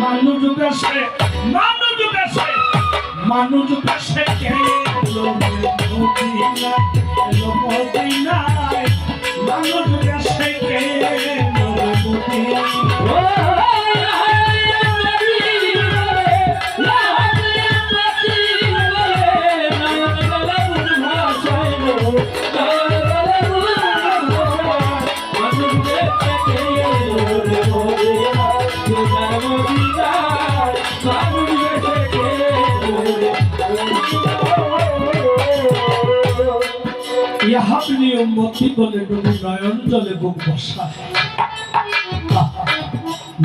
মানুষ বেশে মানুষ বেশে উম্মতি বলে ডুবি নয়ন জলে বুক বসা।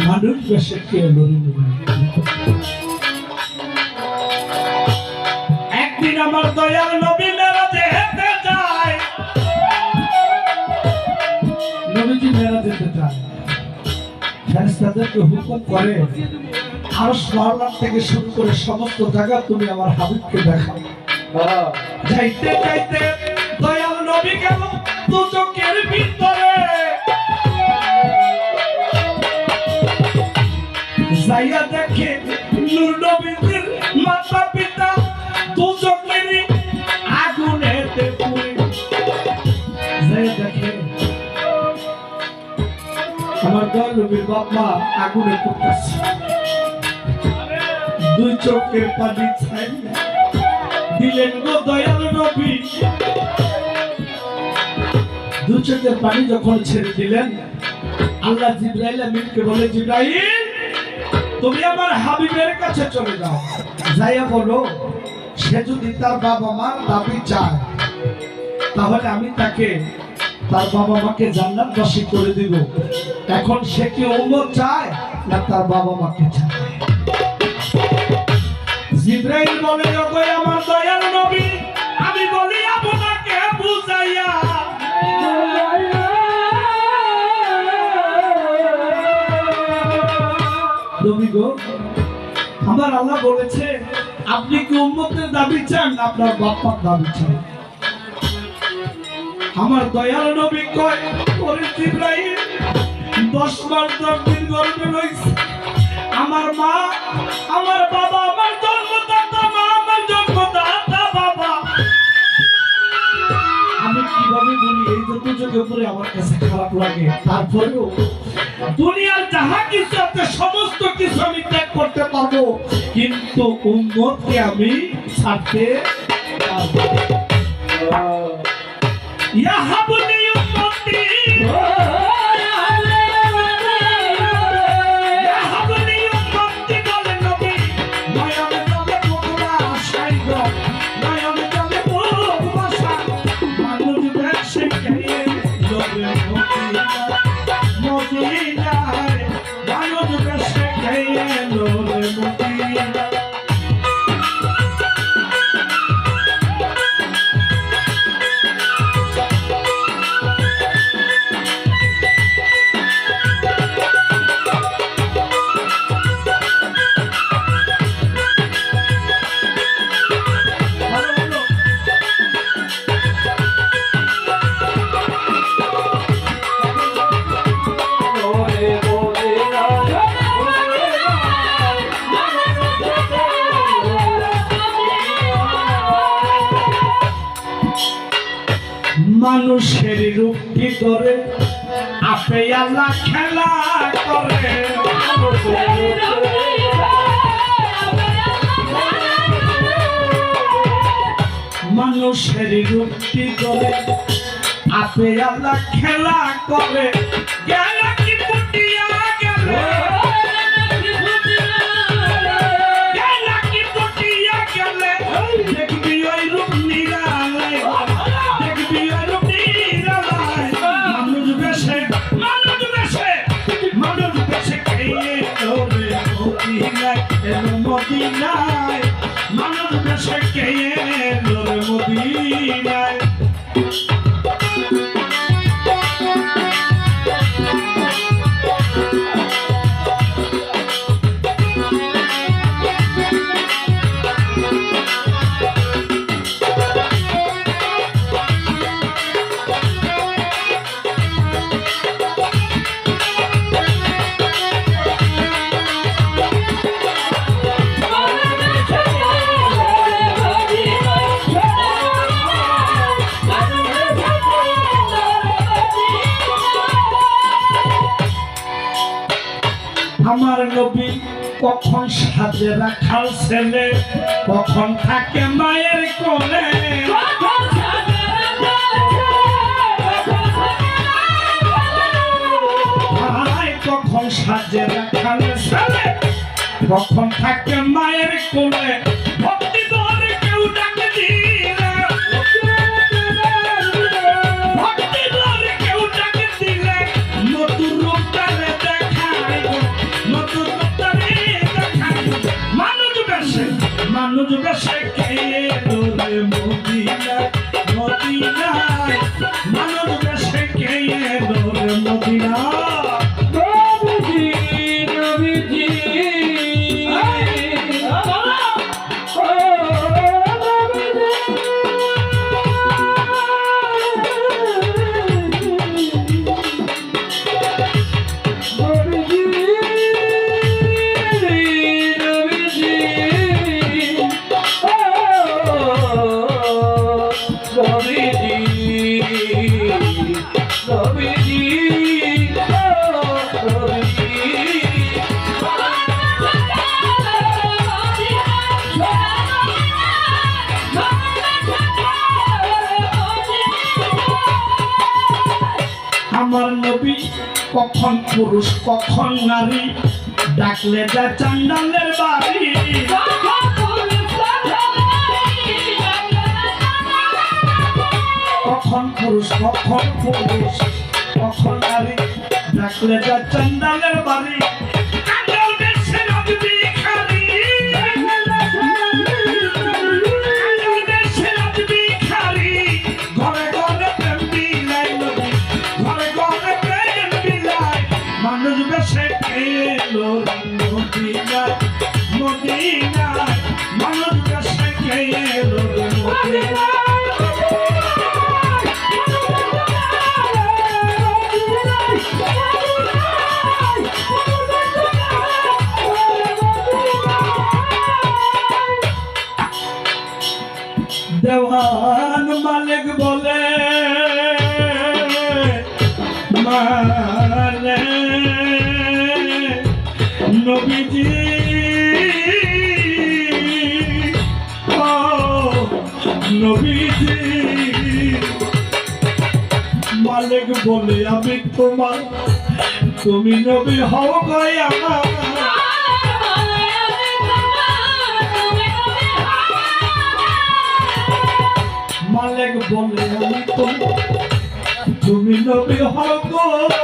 মানুষ বেশে কে একদিন আমার দয়াল নবী মেরাজে হেঁটে যায়। নবীজি মেরাজে যেতে চায় ফেরেশতাদেরকে হুকুম করে আরশ মহল্লার থেকে শুরু করে সমস্ত জায়গা তুমি আমার হাবিবকে দেখাও। যাইতে যাইতে দয়াল নবী গেল দু চোখের ভিতরে? যাইয়া দেখে নূর নবীর মাতা পিতা দু চোখেরই আগুনেতে পুড়ে যাইয়া দেখে আমার দয়াল নবীর মা আগুনে পুড়তেছে। দুই চোখের পানি ছাই দিলেন গো দয়াল নবী দু চোখের পানি যখন ছেড়ে দিলেন, আল্লাহ জিব্রাইল আমিনকে বলে, জিব্রাইল, তুমি আমার হাবিবের কাছে চলে যাও। যাইয়া বলো সে যদি তার বাবা মার দাবি চায়, তাহলে আমি তাকে, তার বাবা মাকে জান্নাতবাসী করে দিব। এখন সে কি উম্মত চায় না তার বাবা মাকে চায়? জিব্রাইল বলে আমার দয়াল নবী নবী গো, আমার আল্লাহ বলেছে, আপনি কি উম্মতের দাবি চান? আপনার বাপ্পার দাবি চান আমার দয়াল নবী কয়, ওরে জিব্রাইল, দশ মাস দশ দিন গর্ভে রয়েছে। আমার মা, আমার বাবা, আমার জন্মদাতা, মা, আমার জন্মদাতা, বাবা। আমি কীভাবে বলি, এই যত যোগে উপরে আমার কাছে খারাপ লাগে। তারপরেও দুনিয়ার যাহা কিছু আছে সমস্ত কিছু আমি ত্যাগ করতে পারব কিন্তু উম্মতকে আমি ছাড়তে পারব। ইয়া মানুষের রূপ কি করে আপে আল্লাহ খেলা করে। মানুষের রূপ কি করে আপে আল্লাহ খেলা করে। নবী কখন সাজে রাখাল ছেলে? কখন থাকে মায়ের কোলে? কখন সাজে রাখাল ছেলে? কখন থাকে মায়ের কোলে? মানুষ বেশে কে তোরে রে কখন পুরুষ, কখন নারী? ডাকলে যা চান্ডালের বাড়ি। কখন পুরুষ কখন পুরুষ, কখন নারী? ডাকলে যা চান্ডালের বাড়ি। দেওয়ান মালিক বলে মালে মালিক বলে আমি তোমার। তুমি নবী হও গাই আমার। মালিক বলে আমি তোমার। তুমি নবী হও গো।